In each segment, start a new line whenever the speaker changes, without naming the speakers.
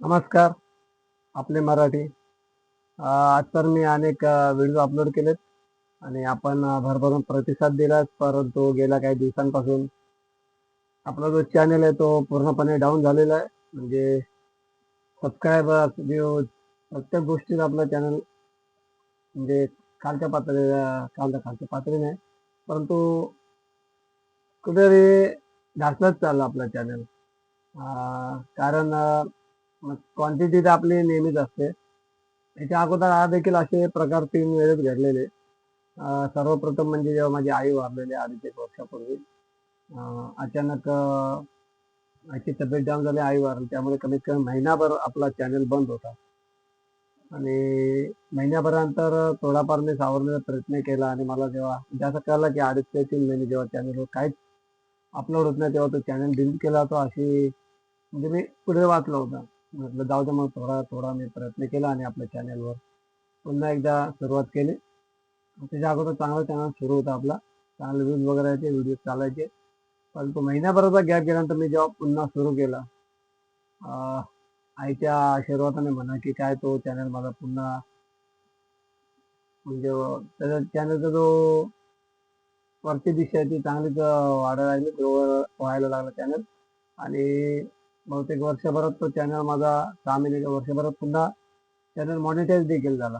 नमस्कार. आपले मराठी. आज तर मी अनेक व्हिडिओ अपलोड केलेत आणि आपण भरभरून प्रतिसाद दिलाच परंतु गेल्या काही दिवसांपासून आपला जो चॅनल आहे तो पूर्णपणे डाऊन झालेला आहे. म्हणजे सबस्क्रायबर्स व्ह्यूज प्रत्येक गोष्टीला आपला चॅनल म्हणजे खालच्या पातळीला कालच्या खालच्या पातळी नाही परंतु कुठेतरी ढासळत चाललं आपलं चॅनल कारण क्वांटिटी तर आपली नेहमीच असते. याच्या अगोदर हा देखील असे प्रकार तीन वेळेस घडलेले. सर्वप्रथम म्हणजे जेव्हा माझी आई वारलेली अडीच एक वर्षापूर्वी अचानक आईची तब्येत डाऊन झाली आई वारली. त्यामुळे कमीत कमी महिनाभर आपला चॅनल बंद होता. आणि महिन्याभरानंतर थोडाफार मी सावरण्याचा प्रयत्न केला आणि मला जेव्हा म्हणजे जास्त कळलं की अडीच ते तीन महिने जेव्हा चॅनलवर काहीच अपलोड होत नाही तेव्हा तो चॅनल डिलीट केला होता अशी म्हणजे मी पुढे वाचलं होतं. म्हटलं जाऊ दे मग थोडा थोडा मी प्रयत्न केला आणि आपल्या चॅनलवर पुन्हा एकदा सुरुवात केली. त्याच्या अगोदर चांगला चॅनल सुरू होता आपला. चांगले व्ह्यूज वगैरे यायचे व्हिडिओ चालायचे. परंतु महिन्याभराचा गॅप गेल्यानंतर मी जेव्हा पुन्हा सुरू केला आईच्या आशीर्वादाने म्हणा की काय तो चॅनल माझा पुन्हा म्हणजे त्याचा चॅनलचा जो वरती दिशा आहे ती चांगलीच वाढायला लागली व्हायला लागला चॅनल आणि बहुतेक वर्षभरात तो चॅनल माझा सहा महिने वर्षभरात पुन्हा चॅनल मॉनिटाईज देखील झाला.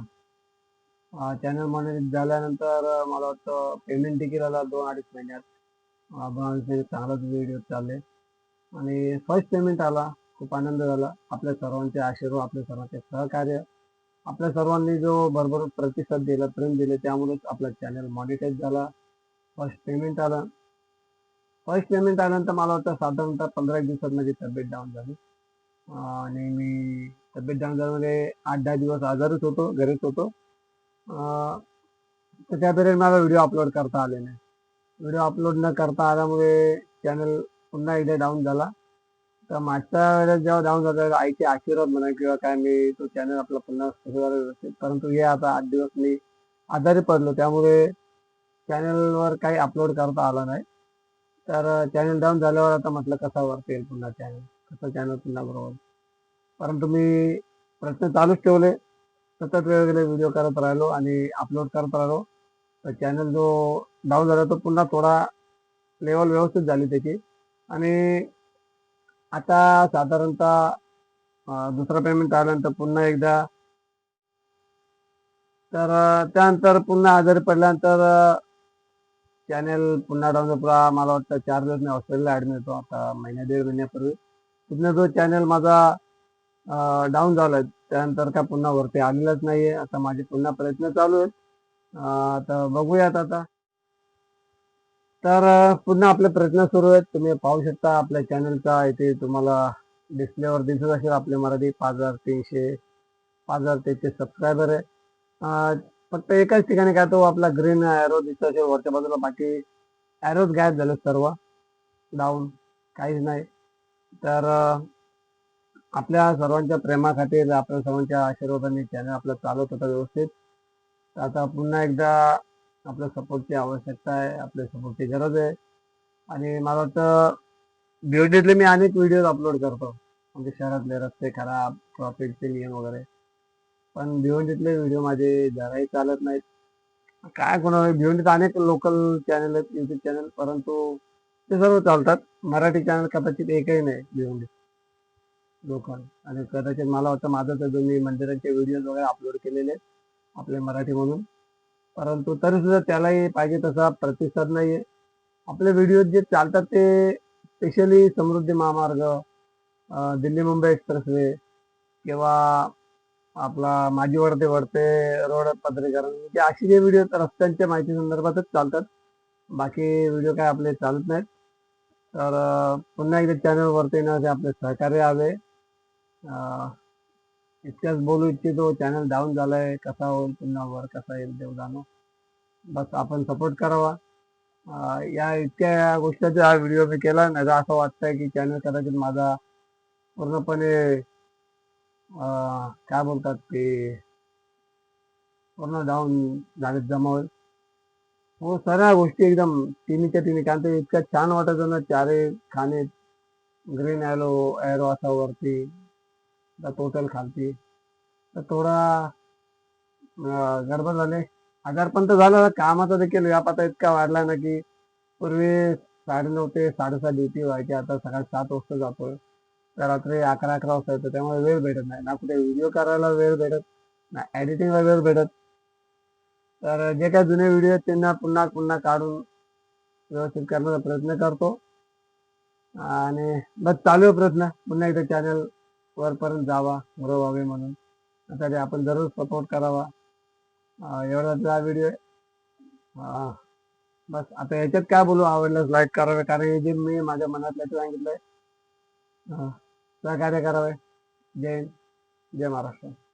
चॅनल मॉनिटाईज झाल्यानंतर मला वाटतं पेमेंट देखील आला दोन अडीच महिन्यात. चांगलाच व्हिडिओ चालले. आणि फर्स्ट पेमेंट आला खूप आनंद झाला. आपल्या सर्वांचे आशीर्वाद आपल्या सर्वांचे सहकार्य आपल्या सर्वांनी जो भरभर प्रतिसाद दिला प्रेम दिले त्यामुळेच आपला चॅनल मॉनिटाईज झाला. फर्स्ट पेमेंट आला. फर्स्ट पेमेंट आल्यानंतर मला वाटतं साधारणतः पंधरा एक दिवसात माझी तब्येत डाऊन झाली. आणि मी तब्येत डाऊन झाल्यामध्ये आठ दहा दिवस आजारच होतो घरीच होतो. तर त्या पिरियड मला व्हिडिओ अपलोड करता आले नाही. व्हिडिओ अपलोड न करता आल्यामुळे चॅनल पुन्हा एकदा डाऊन झाला. तर मागच्या वेळेस जेव्हा डाऊन झाला आईचे आशीर्वाद म्हणा किंवा काय मी तो चॅनल आपला पुन्हा व्यवस्थित. परंतु हे आता आठ दिवस मी आजारी पडलो त्यामुळे चॅनलवर काही अपलोड करता आला नाही. तर चॅनल डाऊन झाल्यावर आता म्हटलं कसा वरती येईल पुन्हा चॅनल कसं चॅनल पुन्हा बरोबर परंतु मी प्रयत्न चालूच ठेवले. सतत वेगवेगळे व्हिडिओ करत राहिलो आणि अपलोड करत राहिलो. तर चॅनल जो डाऊन झाला तो पुन्हा थोडा लेवल व्यवस्थित झाली त्याची. आणि आता साधारणतः दुसरा पेमेंट आल्यानंतर पुन्हा एकदा तर त्यानंतर पुन्हा आजारी पडल्यानंतर चॅनल पुन्हा डाऊन मला वाटतं चार दिवस मी हॉस्पिटलला ऍडमिट होतो. आता महिन्या दीड महिन्यापूर्वी. तिथनं जो चॅनल माझा डाऊन झालाय. त्यानंतर काय पुन्हा वरती आलेलाच नाहीये. आता माझे पुन्हा प्रयत्न चालू आहेत. आता बघूयात आता. तर पुन्हा आपले प्रयत्न सुरू आहेत. तुम्ही पाहू शकता आपल्या चॅनलचा इथे तुम्हाला डिस्प्लेवर दिसत असेल आपले मराठी पाच हजार तीनशे पाच हजार तेहतीस सबस्क्रायबर आहे. फक्त एकाच ठिकाणी काय तो आपला ग्रीन एरो दिसत असेल वरच्या बाजूला बाकी एरोज गायब झाले सर्व. डाऊन काहीच नाही. तर आपल्या सर्वांच्या प्रेमाखातीर आपल्या सर्वांच्या आशीर्वादाने चॅनल आपलं चालवत होतं व्यवस्थित. तर आता पुन्हा एकदा आपल्या सपोर्टची आवश्यकता आहे आपल्या सपोर्टची गरज आहे. आणि मला वाटतं ब्युटीतले मी अनेक व्हिडिओ अपलोड करतो. म्हणजे शहरातले रस्ते खराब ट्रॉफिकचे नियम वगैरे. पण भिवंडीतले व्हिडिओ माझे जराही चालत नाहीत. काय कोणाला भिवंडीत अनेक लोकल चॅनल आहेत युट्यूब चॅनल परंतु ते सर्व चालतात. मराठी चॅनल कदाचित एकही नाही भिवंडीत. लोकल आणि कदाचित मला वाटतं माझं तर जो मी मंदिराचे व्हिडिओ वगैरे अपलोड केलेले आपले मराठी म्हणून. परंतु तरी सुद्धा त्यालाही पाहिजे तसा प्रतिसाद नाहीये. आपले व्हिडिओ जे चालतात ते स्पेशली समृद्धी महामार्ग दिल्ली मुंबई एक्सप्रेसवे किंवा आपला माझी वडते वरते रोड पत्रीकरण म्हणजे असे जे व्हिडिओ रस्त्यांच्या माहिती संदर्भातच चालतात. बाकी व्हिडिओ काय आपले चालत नाहीत. तर पुन्हा एकदा चॅनल वरती येण्याचे आपले सहकार्य हवे इतक्याच बोलू इच्छितो चॅनल डाऊन झालाय कसा होईल पुन्हा वर कसा येईल देव जाणो बस आपण सपोर्ट करावा. या इतक्या गोष्टीचा हा व्हिडिओ मी केला नाही असं वाटतंय की चॅनल कदाचित माझा पूर्णपणे काय बोलतात ते? पूर्ण जाऊन जागेत जमावल हो सर्व गोष्टी एकदम तिन्हीच्या तिन्ही कारण ते इतकं छान वाटायचं ना. चारे खाणे ग्रीन ॲलो ॲरो असा वरती टोटल खालती. तर थोडा गडबड झाले. आजार पण तर झालं कामाचा देखील व्याप आता इतका वाढला ना की पूर्वी साडेनऊ ते साडेसात ड्युटी व्हायची. आता सकाळी सात वाजता जातोय. रात्री अकरा अकरा वाजता येतो. त्यामुळे वेळ भेटत नाही. ना कुठे व्हिडिओ करायला वेळ भेटत ना एडिटिंगला वेळ भेटत. तर जे काही जुने व्हिडिओ आहेत त्यांना पुन्हा पुन्हा काढून व्यवस्थित करण्याचा प्रयत्न करतो. आणि बस चालू आहे प्रयत्न पुन्हा एकदा चॅनल वरपर्यंत जावा ग्रो व्हावे म्हणून. त्यासाठी आपण जरूर सपोर्ट करावा. एवढा एवढाच हा व्हिडिओ बस. आता याच्यात काय बोलू? आवडल्यास लाईक करावे. कारण हे जे मी माझ्या मनातलं ते सांगितलंय હા. સહકાર્ય કરાવે. જય જય મહારાષ્ટ્ર.